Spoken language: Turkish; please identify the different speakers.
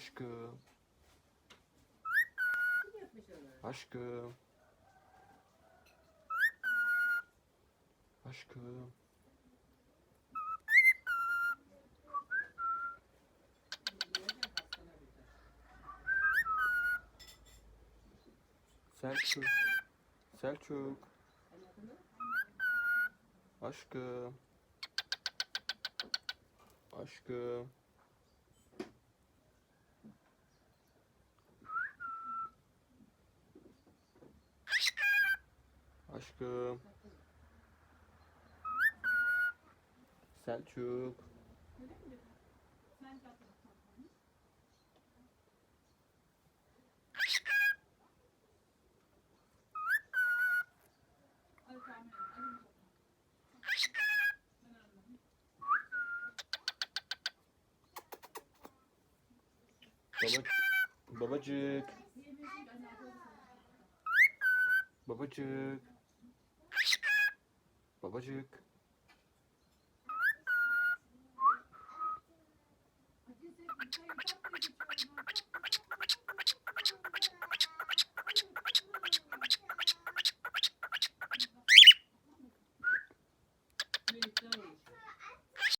Speaker 1: Aşkım. Aşkım. Aşkım. Selçuk. Selçuk. Aşkım. Aşkım. Aşkım. Selçuk. Baba, babacık. Babacık. Babacık.
Speaker 2: Thank you.